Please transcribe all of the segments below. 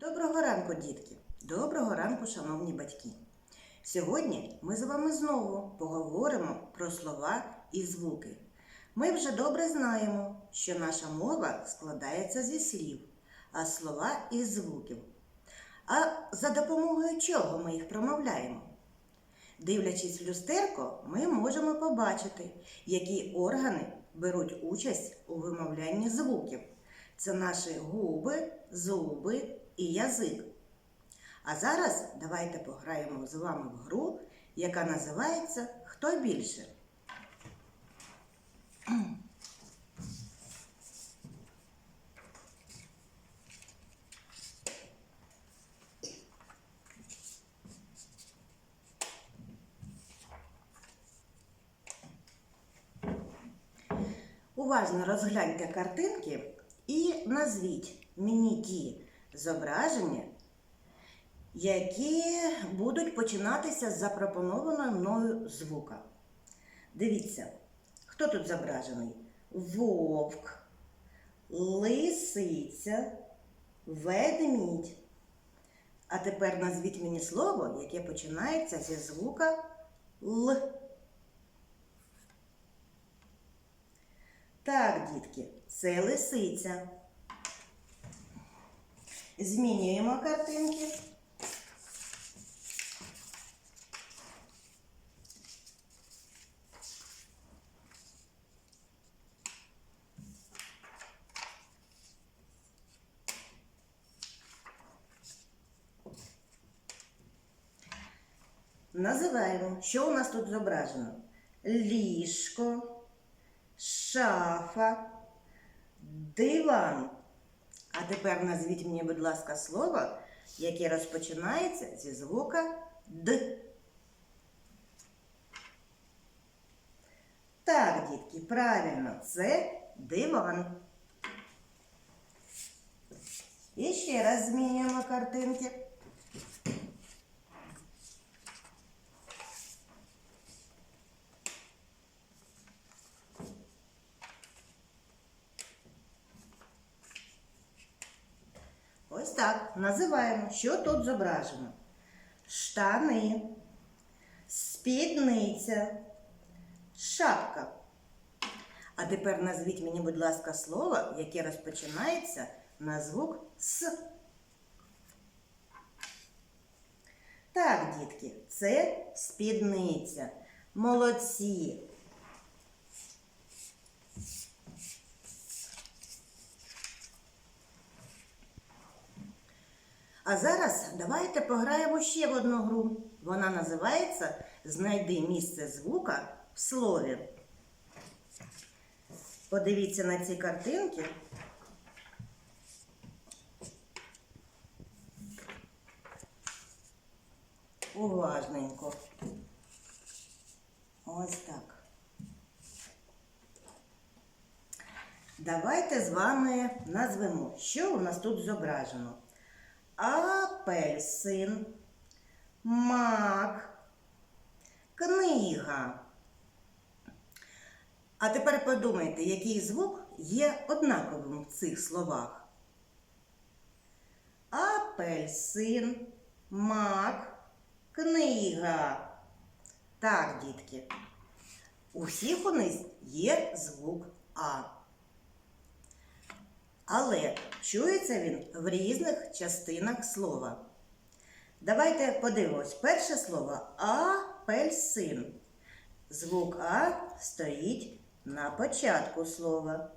Доброго ранку, дітки! Доброго ранку, шановні батьки! Сьогодні ми з вами знову поговоримо про слова і звуки. Ми вже добре знаємо, що наша мова складається зі слів, а слова із звуків. А за допомогою чого ми їх промовляємо? Дивлячись в люстерко, ми можемо побачити, які органи беруть участь у вимовлянні звуків. Це наші губи, зуби і язик. А зараз давайте пограємо з вами в гру, яка називається Хто більше? Уважно розгляньте картинки і назвіть мені ті зображення, які будуть починатися з запропонованого мною звука. Дивіться, хто тут зображений? Вовк, лисиця, ведмідь. А тепер назвіть мені слово, яке починається зі звука Л. Так, дітки, це лисиця. Змінюємо картинки. Називаємо, що у нас тут зображено? Ліжко, шафа, диван. А тепер назвіть мені, будь ласка, слово, яке розпочинається зі звука Д. Так, дітки, правильно, це диван. І ще раз змінюємо картинки. Ось так називаємо, що тут зображено. Штани, спідниця, шапка. А тепер назвіть мені, будь ласка, слово, яке розпочинається на звук С. Так, дітки, це спідниця. Молодці. А зараз давайте пограємо ще в одну гру. Вона називається Знайди місце звука в слові. Подивіться на ці картинки. Уважненько. Ось так. Давайте з вами назвемо, що у нас тут зображено апельсин, мак, книга. А тепер подумайте, який звук є однаковим в цих словах. Апельсин, мак, книга. Так, дітки. У всіх у них є звук А. Але чується він в різних частинах слова. Давайте подивимось. Перше слово апельсин. Звук А стоїть на початку слова.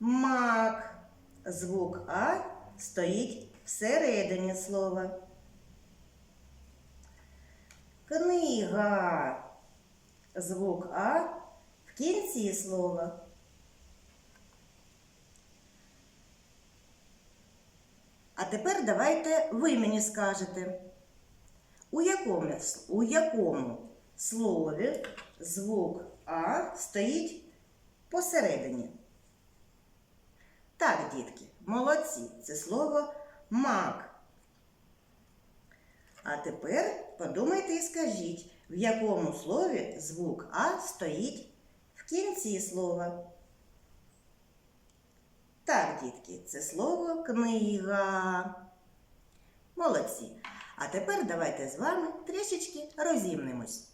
Мак. Звук А стоїть всередині слова. Книга. Звук А в кінці слова. А тепер давайте ви мені скажете, у якому, у якому слові звук А стоїть посередині? Так, дітки, молодці, це слово мак. А тепер подумайте і скажіть, в якому слові звук А стоїть в кінці слова. Так, дітки, це слово книга. Молодці. А тепер давайте з вами трішечки розімнимось.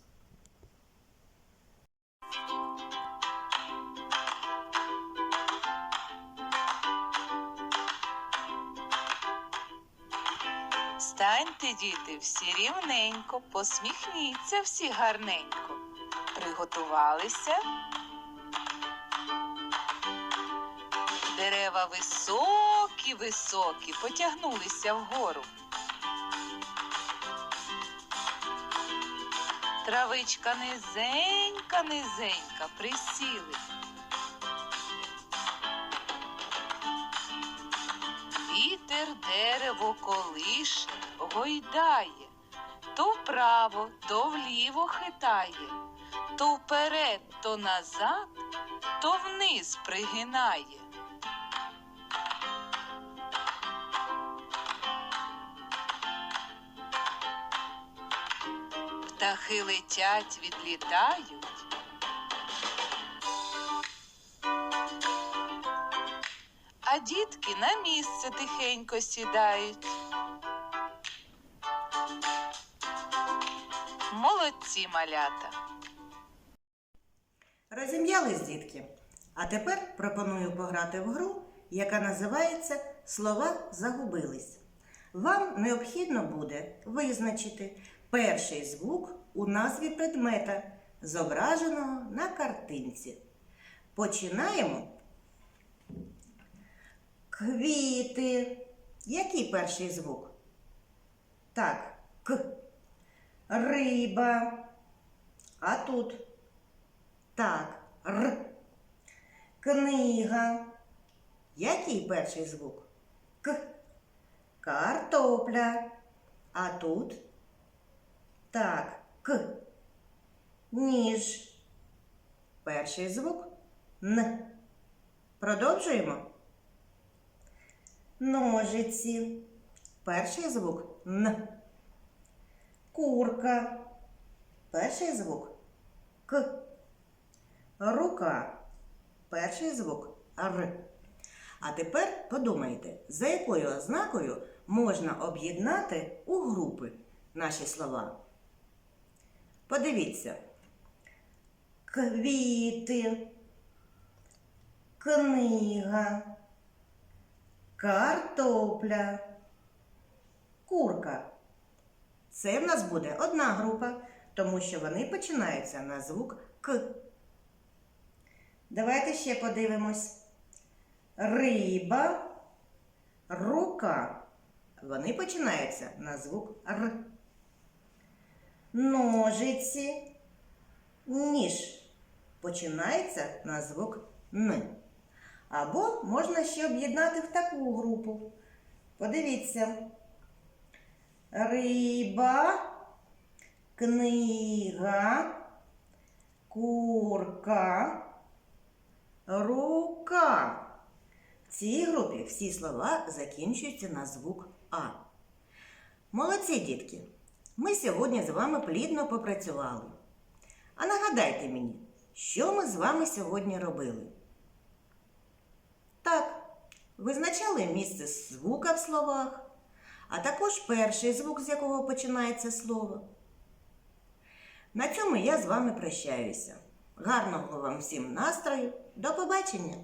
Станьте, діти, всі рівненько, посміхніться всі гарненько. Приготувалися. Дерева високі, високі, потягнулися вгору. Травичка низенька, низенька, присіли. Вітер дерево колише, гойдає, вправо, то вліво хитає, то вперед, то назад, то вниз пригинає. Птахи летять, відлітають. а дітки на місце тихенько сідають. Молодці малята. Розім'ялись, дітки. А тепер пропоную пограти в гру, яка називається Слова загубились. Вам необхідно буде визначити перший звук у назві предмета, зображеного на картинці. Починаємо. Квіти. Який перший звук? Так, К. Риба. А тут? Так, Р. Книга. Який перший звук? К. Картопля. А тут? Так, К. Ніж. Перший звук Н. Продовжуємо. Ножиці. Перший звук Н. Курка. Перший звук К. Рука. Перший звук Р. А тепер подумайте, за якою ознакою можна об'єднати у групи наші слова. Подивіться. Квіти, книга, картопля, курка. Це в нас буде одна група, тому що вони починаються на звук К. Давайте ще подивимось. Риба, рука. Вони починаються на звук Р. Ножиці, ніж. Починається на звук Н. Або можна ще об'єднати в таку групу. Подивіться. Риба, книга, курка, рука. В цій групі всі слова закінчуються на звук А. Молодці, дітки! Ми сьогодні з вами плідно попрацювали. А нагадайте мені, що ми з вами сьогодні робили? Так, визначали місце звука в словах, а також перший звук, з якого починається слово. На цьому я з вами прощаюся. Гарного вам всім настрою. До побачення!